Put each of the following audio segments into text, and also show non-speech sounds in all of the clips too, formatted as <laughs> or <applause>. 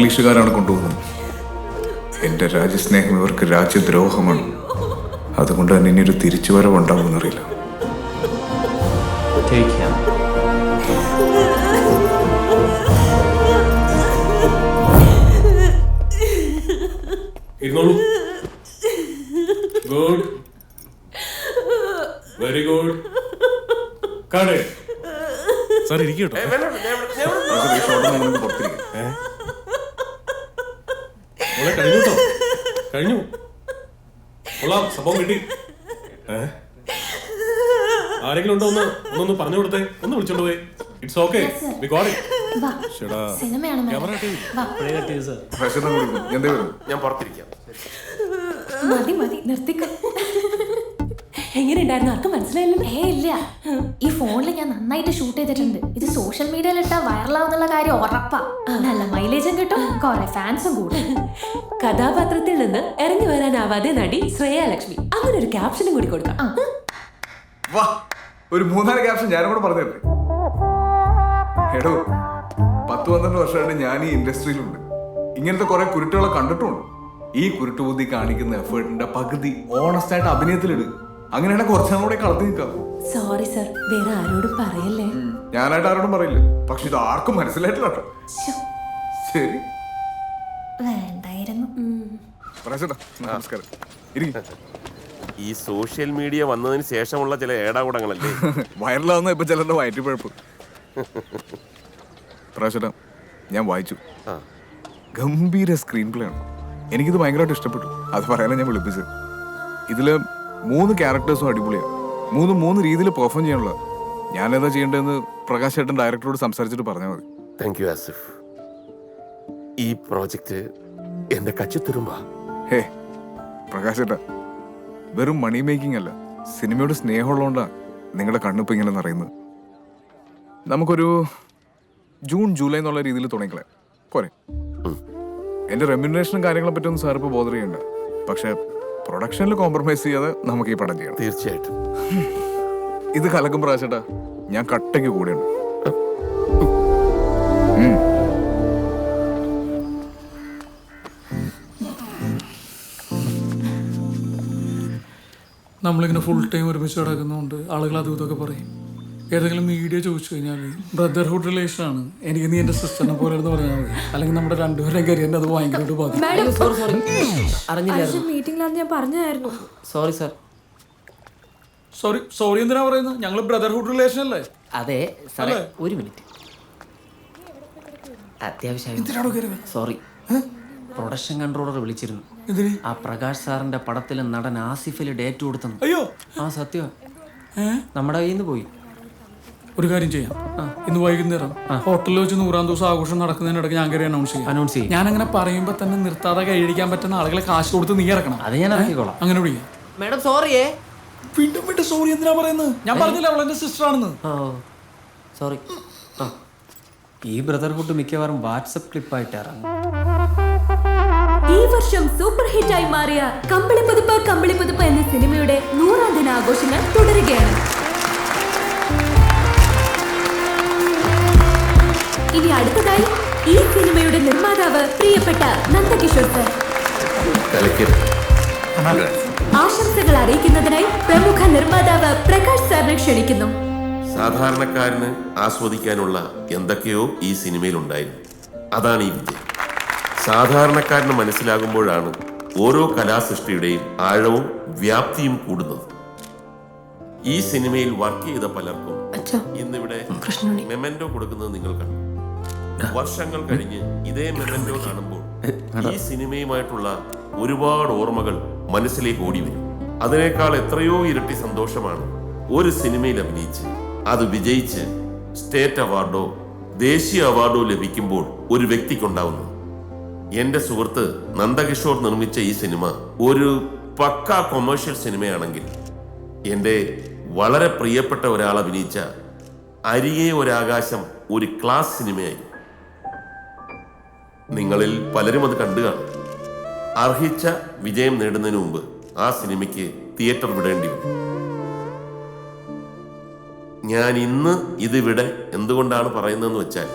ബ്രിട്ടീഷുകാരാണ് കൊണ്ടുപോകുന്നത്. എന്റെ രാജ്യസ്നേഹം ഇവർക്ക് രാജ്യദ്രോഹമാണ്. അതുകൊണ്ട് തന്നെ ഇനി ഒരു തിരിച്ചുവരവുണ്ടാവുമെന്നറിയില്ല Take him. ഇരുന്നോളൂ. ഗുഡ് വെരി ഗുഡ് കാണേ സാർ ഇരിക്കട്ടോ പുറത്തിരിക്കാം. മോളെ കഴിഞ്ഞു കേട്ടോ. കഴിഞ്ഞു. കൊള്ളാം സംഭവം കിട്ടി. ഏ? ആരെങ്കിലും ഉണ്ടോ ഒന്ന്? ഒന്നൊന്ന് പറഞ്ഞു കൊടുത്തേ. ഒന്ന് വിളിച്ചോണ്ട് പോയി. It's okay we got it വാ. ചേടാ സിനിമയാണ് ക്യാമറ madam. സർ വാ പ്രശ്നം വിളിക്കും. എന്തേ വരും ഞാൻ പുറത്തിരിക്കാം. മതി മതി. നിർത്തിക്ക. എങ്ങനെയുണ്ടായിരുന്നു? ആർക്കും മനസ്സിലായില്ല. ഏ ഇല്ല. ഈ ഫോണിൽ ഞാൻ നന്നായിട്ട് ഷൂട്ട് ചെയ്തിട്ടുണ്ട്. ഇത് സോഷ്യൽ മീഡിയയിൽ ഇട്ടാ വൈറലാവുന്നുള്ള കാര്യം ഉറപ്പാ. നല്ല മൈലേജും കിട്ടും. കുറെ ഫാൻസും കൂടും. കഥാപാത്രത്തിൽ നിന്ന് ഇറങ്ങി വരാനാവാതെ നടി ശ്രേയ ലക്ഷ്മി. അങ്ങനെ ഒരു ക്യാപ്ഷനും കൂടി കൊടുക്കാം. വാ ഒരു മൂന്നാൽ ക്യാപ്ഷൻ ഞാനും കൂടെ പറഞ്ഞു തരട്ടെ എടോ പത്ത് പന്ത്രണ്ട് വർഷമായിട്ട് ഞാൻ ഈ ഇൻഡസ്ട്രിയിലുണ്ട്. ഇങ്ങനത്തെ കുറെ കുരുട്ടുകളെ കണ്ടിട്ടുണ്ട് ഈ കുരുട്ടുബുദ്ധി കാണിക്കുന്ന എഫേർട്ടിന്റെ പകുതി ഓണസ്റ്റായിട്ട് ആയിട്ട് അഭിനയത്തിലിട്. അങ്ങനെയാണെങ്കിൽ കുറച്ചു കൂടെ കളത്തി നിൽക്കാം. സോറി സർ വേറെ ആരോടും പറയല്ലേ. ഞാനായിട്ട് ആരോടും പറയില്ല. പക്ഷെ ഇത് ആർക്കും മനസ്സിലായിട്ടില്ല കേട്ടോ. ശരി. വേണ്ടായിരുന്നു. പ്രശ്നം നമസ്കാരം. ഇരിക്കും ഈ സോഷ്യൽ മീഡിയ വന്നതിന് ശേഷമുള്ള ചില ഏടാകൂടങ്ങളല്ലേ? <laughs> വൈറലാവുന്ന ഇപ്പൊ ചിലരുടെ വയറ്റിപ്പഴപ്പ് പ്രശ്നം ഞാൻ വായിച്ചു. ആ. ഗംഭീര സ്ക്രീൻ പ്ലേ ആണ്. എനിക്കിത് ഭയങ്കരമായിട്ട് ഇഷ്ടപ്പെട്ടു. അത് പറയാനാണ് ഞാൻ വിളിപ്പിച്ചത്. ഇതിൽ മൂന്ന് ക്യാരക്ടേഴ്സും അടിപൊളിയാണ് മൂന്ന് മൂന്ന് രീതിയിൽ പെർഫോം ചെയ്യാനുള്ള ഞാൻ ഏതാ ചെയ്യേണ്ടതെന്ന് പ്രകാശ് ചേട്ടൻ ഡയറക്ടറോട് സംസാരിച്ചിട്ട് പറഞ്ഞാൽ മതി. താങ്ക് യു ആസിഫ് ഈ പ്രോജക്റ്റ് എന്റെ കച്ചിത്തുരുമ്പ. ഹേ പ്രകാശ് ചേട്ടാ വെറും മണി മേക്കിംഗ് അല്ല സിനിമയോട് സ്നേഹമുള്ളതുകൊണ്ടാണ് നിങ്ങളുടെ കണ്ണിപ്പോൾ ഇങ്ങനെ നിറയുന്നത്. നമുക്കൊരു ജൂൺ ജൂലൈ എന്നുള്ള രീതിയിൽ തുടങ്ങിക്കളെ പോരെ. എന്റെ റെമ്യൂണറേഷനും കാര്യങ്ങളെ പറ്റി ഒന്നും സാർ ഇപ്പോൾ ബോധറിയുണ്ട് പക്ഷേ പ്രൊഡക്ഷനിൽ കോംപ്രമൈസ് ചെയ്യാതെ നമുക്ക് ഈ പടം ചെയ്യണം. തീർച്ചയായിട്ടും. ഇത് കലക്കും പ്രാവശ്യട്ടാ ഞാൻ കട്ടയ്ക്ക് കൂടെയുണ്ട്. നമ്മളിങ്ങനെ ഫുൾ ടൈം ഒരുമിച്ച് കിടക്കുന്നതുകൊണ്ട് ആളുകൾ അതും ഇതൊക്കെ പറയും. ഏതെങ്കിലും മീഡിയ ചോദിച്ചു കഴിഞ്ഞാൽ ബ്രദർഹുഡ് റിലേഷൻ ആണ്. എനിക്ക് നീ എന്റെ സിസ്റ്ററിനെ പോലെ എന്ന് പറഞ്ഞാൽ മതി. അല്ലെങ്കിൽ നമ്മുടെ രണ്ടുപേരുടെയും കരിയർ അത് ഭയങ്കരമായിട്ട് ബാധിക്കും. Sorry sorry അറിഞ്ഞില്ലായിരുന്നു. മീറ്റിംഗിലാന്ന് ഞാൻ പറഞ്ഞായിരുന്നു. സോറി സാർ സോറി സോറി എന്തിനാ പറയുന്നത്? ഞങ്ങൾ ബ്രദർഹുഡ് റിലേഷൻ അല്ലേ? അതെ സാറേ ഒരു മിനിറ്റ് അത്യാവശ്യം. സോറി പ്രൊഡക്ഷൻ കൺട്രോളർ വിളിച്ചിരുന്നു. എന്തിന്? ആ പ്രകാശ് സാറിന്റെ പടത്തിലെ നടൻ ആസിഫിൽ ഡേറ്റ് കൊടുത്തു അയ്യോ. ആ സത്യം നമ്മുടെ കയ്യിൽ നിന്ന് പോയി. ഒരു കാര്യം ചെയ്യാം. ഇന്ന് വൈകുന്നേരം ഹോട്ടലിൽ വെച്ച് നൂറാം ദിവസം ആഘോഷം നടക്കുന്നതിനിടയ്ക്ക് ഞാൻ കയറി അനൗൺസ് ചെയ്യാം. അനൗൺസ് ചെയ്യാം. ഞാൻ അങ്ങനെ പറയുമ്പോൾ തന്നെ നിർത്താതെ കഴിക്കാൻ പറ്റുന്ന ആളുകളെ കാശ് കൊടുത്ത് നീ ഇറക്കണം. അത് ഞാൻ ഇറക്കിക്കോളാം അങ്ങനെ വിളിക്കാം മാഡം സോറിയേ വീണ്ടും വീണ്ടും സോറി എന്തിനാ പറയുന്നത്? ഞാൻ പറഞ്ഞില്ല അവൾ എന്റെ സിസ്റ്റർ ആണെന്ന് സോറി ഈ ബ്രദർഹുഡ് മിക്കവാറും വാട്സപ്പ് ക്ലിപ്പായിട്ട് ഇറങ്ങും. ഈ വർഷം സൂപ്പർ ഹിറ്റായി മാറിയ കമ്പിളി കമ്പിളിപ്പതിപ്പ് കമ്പിളി പുതുപ്പ് എന്ന സിനിമയുടെ നൂറാം ദിനാഘോഷങ്ങൾ തുടരുകയാണ്. ഇനി അടുത്തതായി ഈ സിനിമയുടെ നിർമ്മാതാവ് പ്രിയപ്പെട്ട നന്ദകിഷോർ സർ. ആശംസകൾ അറിയിക്കുന്നതിനായി പ്രമുഖ നിർമ്മാതാവ് പ്രകാശ് സാറിനെ ക്ഷണിക്കുന്നു. സാധാരണക്കാരന് ആസ്വദിക്കാനുള്ള എന്തൊക്കെയോ ഈ സിനിമയിൽ ഉണ്ടായിരുന്നു അതാണ് ഈ വിജയം സാധാരണക്കാരന് മനസ്സിലാകുമ്പോഴാണ് ഓരോ കലാസൃഷ്ടിയുടെയും ആഴവും വ്യാപ്തിയും കൂടുന്നത്. ഈ സിനിമയിൽ വർക്ക് ചെയ്ത പലർക്കും ഇന്നിവിടെ മെമെന്റോ കൊടുക്കുന്നത് നിങ്ങൾ കണ്ടു. വർഷങ്ങൾ കഴിഞ്ഞ് ഇതേ മെമെന്റോ കാണുമ്പോൾ ഈ സിനിമയുമായിട്ടുള്ള ഒരുപാട് ഓർമ്മകൾ മനസ്സിലേക്ക് ഓടി വരും. അതിനേക്കാൾ എത്രയോ ഇരട്ടി സന്തോഷമാണ് ഒരു സിനിമയിൽ അഭിനയിച്ച് അത് വിജയിച്ച് സ്റ്റേറ്റ് അവാർഡോ ദേശീയ അവാർഡോ ലഭിക്കുമ്പോൾ ഒരു വ്യക്തിക്കുണ്ടാവുന്നു. എന്റെ സുഹൃത്ത് നന്ദകിഷോർ നിർമ്മിച്ച ഈ സിനിമ ഒരു പക്ക കൊമേഴ്ഷ്യൽ സിനിമയാണെങ്കിൽ എന്റെ വളരെ പ്രിയപ്പെട്ട ഒരാൾ അഭിനയിച്ച അരികെ ഒരാകാശം ഒരു ക്ലാസ് സിനിമയായി. നിങ്ങളിൽ പലരും അത് കണ്ടു കാണും. അർഹിച്ച വിജയം നേടുന്നതിന് മുമ്പ് ആ സിനിമയ്ക്ക് തിയേറ്റർ വിടേണ്ടി വന്നു. ഞാൻ ഇന്ന് ഇതിവിടെ എന്തുകൊണ്ടാണ് പറയുന്നതെന്ന് വെച്ചാൽ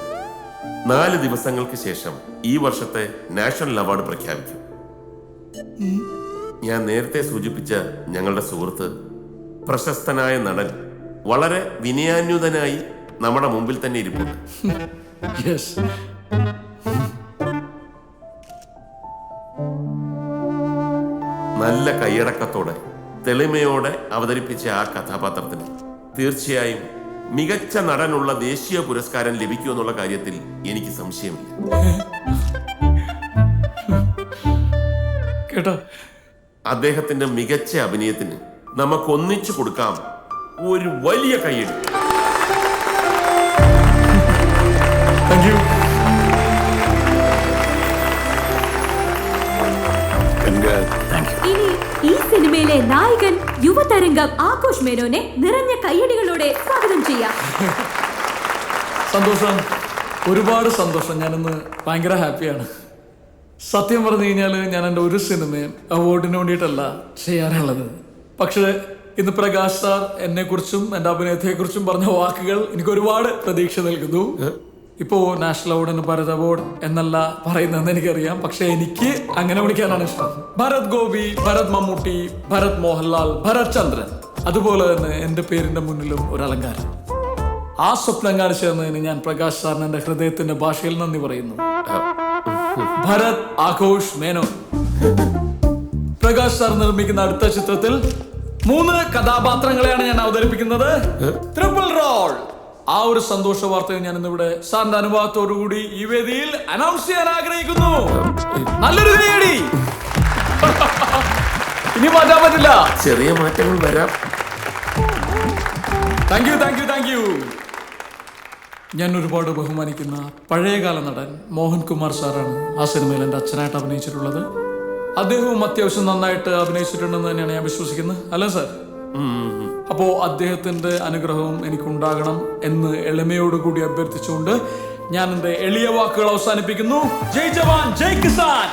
നാല് ദിവസങ്ങൾക്ക് ശേഷം ഈ വർഷത്തെ നാഷണൽ അവാർഡ് പ്രഖ്യാപിക്കും. ഞാൻ നേരത്തെ സൂചിപ്പിച്ച ഞങ്ങളുടെ സുഹൃത്ത് പ്രശസ്തനായ നടൻ വളരെ വിനയാന്യുതനായി നമ്മുടെ മുമ്പിൽ തന്നെ ഇരിപ്പുണ്ട്. <laughs> നല്ല കൈയടക്കത്തോടെ തെളിമയോടെ അവതരിപ്പിച്ച ആ കഥാപാത്രത്തിന് തീർച്ചയായും മികച്ച നടനുള്ള ദേശീയ പുരസ്കാരം ലഭിക്കുമെന്നുള്ള കാര്യത്തിൽ എനിക്ക് സംശയമില്ല. കേട്ടോ? അദ്ദേഹത്തിന്റെ മികച്ച അഭിനയത്തിന് നമുക്ക് ഒന്നിച്ചു കൊടുക്കാം ഒരു വലിയ കൈയടി. താങ്ക് യു സിനിമയിലെ നായകൻ യുവതരംഗം ആഘോഷ് മേനോനെ നിറഞ്ഞ കയ്യടികളോടെ സ്വാഗതം ചെയ്യാം. സന്തോഷം. ഒരുപാട് സന്തോഷം. ഞാനിന്ന് ഭയങ്കര ഹാപ്പിയാണ്. സത്യം പറഞ്ഞു കഴിഞ്ഞാൽ ഞാൻ എന്റെ ഒരു സിനിമയും അവാർഡിന് വേണ്ടിയിട്ടല്ല ചെയ്യാറുള്ളത്. പക്ഷേ ഇന്ന് പ്രകാശ് സാർ എന്നെക്കുറിച്ചും എന്റെ അഭിനയത്തെക്കുറിച്ചും പറഞ്ഞ വാക്കുകൾ എനിക്ക് ഒരുപാട് പ്രതീക്ഷ നൽകുന്നു. ഇപ്പോ നാഷണൽ അവാർഡിന് ഭരത് അവാർഡ് എന്നല്ല പറയുന്നതെന്ന് എനിക്കറിയാം. പക്ഷെ എനിക്ക് അങ്ങനെ വിളിക്കാനാണ് ഇഷ്ടം. ഭരത് ഗോപി ഭരത് മമ്മൂട്ടി ഭരത് മോഹൻലാൽ ഭരത് ചന്ദ്രൻ അതുപോലെ തന്നെ എന്റെ പേരിന്റെ മുന്നിലും ഒരു അലങ്കാരം. ആ സ്വപ്നം കാണിച്ചു തന്നതിന് ഞാൻ പ്രകാശ് സാറിന് എന്റെ ഹൃദയത്തിന്റെ ഭാഷയിൽ നന്ദി പറയുന്നു. ഭരത് ആഘോഷ് മേനോൻ പ്രകാശ് സാർ നിർമ്മിക്കുന്ന അടുത്ത ചിത്രത്തിൽ മൂന്ന് കഥാപാത്രങ്ങളെയാണ് ഞാൻ അവതരിപ്പിക്കുന്നത്. ട്രിപ്പിൾ റോൾ ആ ഒരു സന്തോഷ വാർത്തയും ഞാൻ ഇന്നിവിടെ സാറിന്റെ അനുഭവത്തോടുകൂടി ഈ വേദിയിൽ അനൗൺസ് ചെയ്യാൻ ആഗ്രഹിക്കുന്നു. നല്ലൊരു കൈയടി <laughs> ഇനി മാറ്റാൻ പറ്റില്ല. ചെറിയ മാറ്റങ്ങൾ വരാം. Thank you thank you thank you ഞാൻ ഒരുപാട് ബഹുമാനിക്കുന്ന പഴയകാല നടൻ മോഹൻകുമാർ സാറാണ് ആ സിനിമയിൽ എന്റെ അച്ഛനായിട്ട് അഭിനയിച്ചിട്ടുള്ളത്. അദ്ദേഹവും അത്യാവശ്യം നന്നായിട്ട് അഭിനയിച്ചിട്ടുണ്ടെന്ന് തന്നെയാണ് ഞാൻ വിശ്വസിക്കുന്നത്. അല്ലേ സാർ അപ്പോ അദ്ദേഹത്തിന്റെ അനുഗ്രഹവും എനിക്കുണ്ടാകണം എന്ന് എളിമയോടുകൂടി അഭ്യർത്ഥിച്ചുകൊണ്ട് ഞാൻ എന്റെ എളിയ വാക്കുകൾ അവസാനിപ്പിക്കുന്നു. ജയ് ജവാൻ ജയ് Kisan.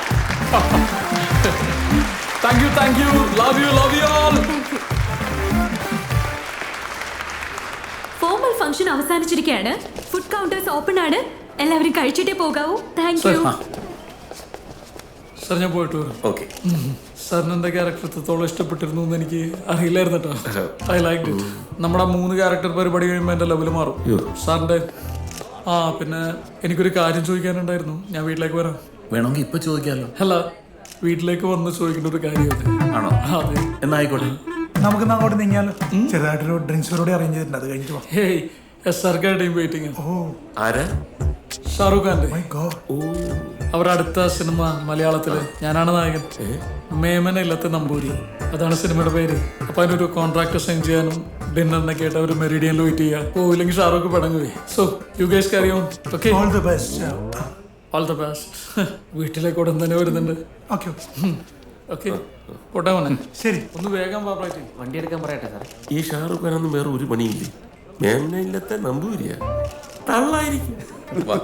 Thank you thank you love you love you all formal function അവസാനിച്ചിരിക്കുകയാണ്. Food counters open ആണ്. എല്ലാവരും കഴിച്ചിട്ടേ പോകാവൂ. താങ്ക് യു സാർ ഞാൻ പോയിട്ട് വരും. ഓക്കെ സാറിന് എന്റെ ക്യാരക്ടർ എത്രത്തോളം ഇഷ്ടപ്പെട്ടിരുന്നു എന്ന് എനിക്ക് അറിയില്ലായിരുന്നു കേട്ടോ. ഐ ലൈക്ക് ഇറ്റ് നമ്മുടെ മൂന്ന് ക്യാരക്ടർ പരിപാടി കഴിയുമ്പോൾ എന്റെ ലെവൽ മാറും. സാറിന്റെ ആ പിന്നെ എനിക്കൊരു കാര്യം ചോദിക്കാനുണ്ടായിരുന്നു. ഞാൻ വീട്ടിലേക്ക് വരാം. വേണമെങ്കിൽ ഇപ്പൊ ചോദിക്കാമല്ലോ. അല്ല വീട്ടിലേക്ക് വന്ന് ചോദിക്കേണ്ട ഒരു കാര്യം ആണോ? അതെ. എന്നാ ആയിക്കോട്ടെ നമുക്ക് അങ്ങോട്ട് നീങ്ങിയാലോ? ചെറുതായിട്ടൊരു ഡ്രിങ്ക്സ് അറേഞ്ച് ചെയ്തിട്ടുണ്ട്. അത് കഴിഞ്ഞിട്ട് ഹേയ് എസ് ആർ കെയുടെയും വെയിറ്റിംഗ്. ആരാ? ഷാറുഖ് ഖാന്റെ മൈ ഗോഡ് അവരുടെ അടുത്ത സിനിമ മലയാളത്തിൽ. ഞാനാണ് നായകൻ. മേമന ഇല്ലത്തെ നമ്പൂരി. അതാണ് സിനിമയുടെ പേര്. അപ്പൊ അതിനൊരു കോൺട്രാക്ട് സൈൻ ചെയ്യാനും ഡിന്നർ ഡിന്നറിനൊക്കെ ആയിട്ട് അവർ മെറിഡിയനിൽ വെയിറ്റ് ചെയ്യുക പോയില്ലെങ്കിൽ Shahrukh പടങ്ങുവേ. So you guys carry on okay all the best all the best വീട്ടിലേക്ക് ഉടൻ തന്നെ വരുന്നുണ്ട്. ഓക്കെ ശരി. ഒന്ന് വേഗം വണ്ടി എടുക്കാൻ പറയട്ടെ സാർ ഈ ഷാറുഖ് ഖാനൊന്നും വേറെ ഒരു പണിയില്ലേ? മേമനയില്ലത്തെ നമ്പൂരിയ. തള്ളായിരിക്കും. വാ,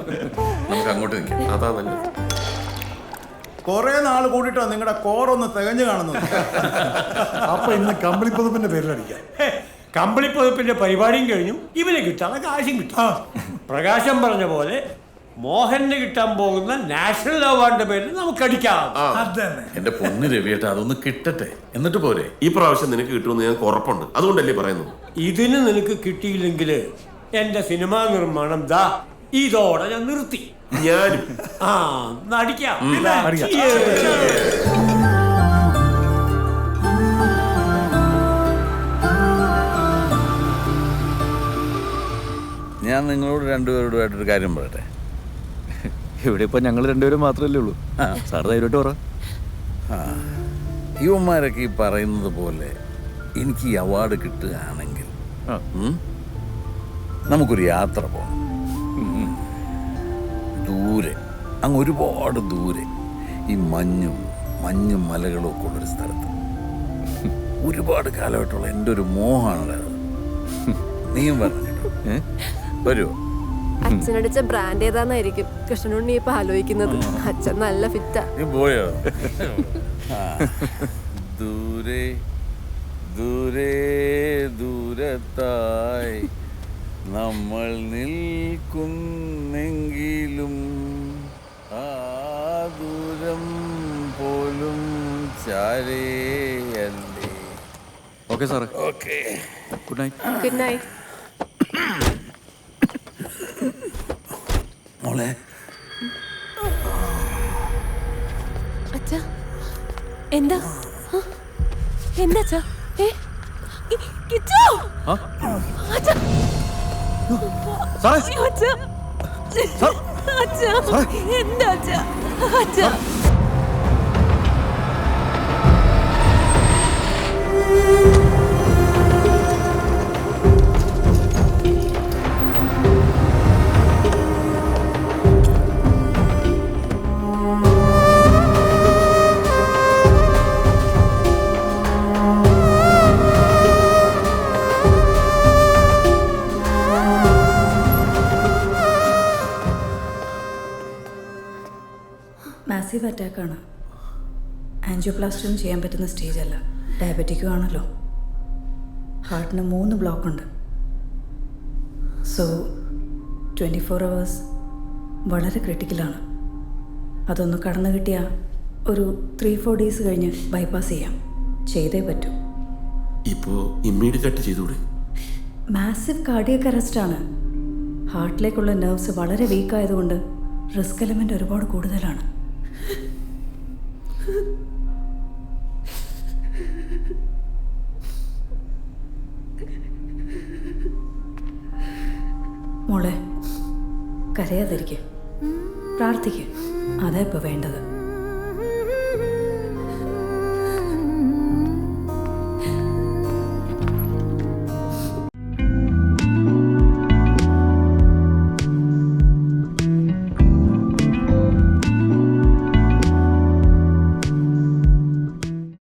നമുക്ക് അങ്ങോട്ട് നിൽക്കാം. അതാ നല്ലത്. കുറെ നാൾ കൂടിയിട്ടാ നിങ്ങളുടെ കോറൊന്ന് തികഞ്ഞു കാണുന്നത്. അപ്പൊ ഇന്ന് കമ്പിളി പൊതുപ്പിന്റെ പേരിലടിക്കാം കമ്പിളിപ്പതിപ്പിന്റെ പരിപാടിയും കഴിഞ്ഞു. ഇവന് കിട്ടാതെ കാശും കിട്ടും. പ്രകാശം പറഞ്ഞ പോലെ മോഹന് കിട്ടാൻ പോകുന്ന നാഷണൽ അവാർഡിന്റെ പേരിൽ നമുക്ക് അടിക്കാം. എന്റെ പൊന്ന് രവിയേട്ട അതൊന്ന് കിട്ടട്ടെ. എന്നിട്ട് പോരെ. ഈ പ്രാവശ്യം നിനക്ക് കിട്ടുമെന്ന് ഞങ്ങൾക്ക് ഉറപ്പുണ്ട്. അതുകൊണ്ടല്ലേ പറയുന്നത്? ഇതിന് നിനക്ക് കിട്ടിയില്ലെങ്കിൽ എന്റെ സിനിമാ നിർമ്മാണം ദാ ഇതോടെ ഞാൻ നിർത്തി. ഞാനും. ആ അടിക്കാം. ഞാൻ നിങ്ങളോട് രണ്ടുപേരോടുമായിട്ടൊരു കാര്യം പറയട്ടെ? ഇവിടെ ഇപ്പൊ ഞങ്ങൾ രണ്ടുപേരും മാത്രമല്ലേ ഉള്ളൂ. സാർ ധൈര്യമായിട്ട് പറ. യുവന്മാരൊക്കെ ഈ പറയുന്നത് പോലെ എനിക്ക് ഈ അവാർഡ് കിട്ടുകയാണെങ്കിൽ നമുക്കൊരു യാത്ര പോകണം ദൂരെ അങ്ങ് ഒരുപാട് ദൂരെ ഈ മഞ്ഞും മഞ്ഞും മലകളും ഒക്കെ ഉള്ളൊരു സ്ഥലത്ത്. ഒരുപാട് കാലമായിട്ടുള്ള എന്റെ ഒരു മോഹമാണ് നീയും പറഞ്ഞു വരുമോ അച്ഛനടിച്ച ബ്രാൻഡ് ഏതാന്നായിരിക്കും? കൃഷ്ണനുണ്ണി ഇപ്പൊ ആലോചിക്കുന്നത്. അച്ഛൻ നല്ല ഫിറ്റാ നീ പോയോ? <laughs> ദൂരെ ദൂരെ ദൂരത്തായി നമ്മൾ നിൽക്കുന്നെങ്കിലും ആ ദൂരം പോലും ചാരേയല്ലേ? ഓക്കെ സാറേ okay good night good night മോളെ അച്ഛ എന്താ എന്താ അച്ഛാ ഏ കിച്ചു! അച്ഛാ! സാറേ! അച്ഛാ! അച്ഛാ! എന്താ അച്ഛാ? അച്ഛാ! മാസീവ് അറ്റാക്കാണ് ആൻജിയോപ്ലാസ്റ്റും ചെയ്യാൻ പറ്റുന്ന സ്റ്റേജ് അല്ല. ഡയബറ്റിക്കും ആണല്ലോ. ഹാർട്ടിന് മൂന്ന് ബ്ലോക്ക് ഉണ്ട്. സോ ട്വന്റി ഫോർ അവേഴ്സ് വളരെ ക്രിട്ടിക്കലാണ് അതൊന്ന് കടന്നു കിട്ടിയാൽ ഒരു ത്രീ ഫോർ ഡേയ്സ് കഴിഞ്ഞ് ബൈപ്പാസ് ചെയ്യാം. ചെയ്തേ പറ്റൂ. ഇപ്പോൾ ഇമ്മീഡിയറ്റ് ആയിട്ട് ചെയ്തുകൂടെ മാസീവ് കാർഡിയക് അറസ്റ്റാണ് ഹാർട്ടിലേക്കുള്ള നെർവ്സ് വളരെ വീക്ക് ആയതുകൊണ്ട് റിസ്ക് എലമെന്റ് ഒരുപാട് കൂടുതലാണ്. മോളെ കരയാതിരിക്കുക പ്രാർത്ഥിക്കുക അതാ ഇപ്പോൾ വേണ്ടത്.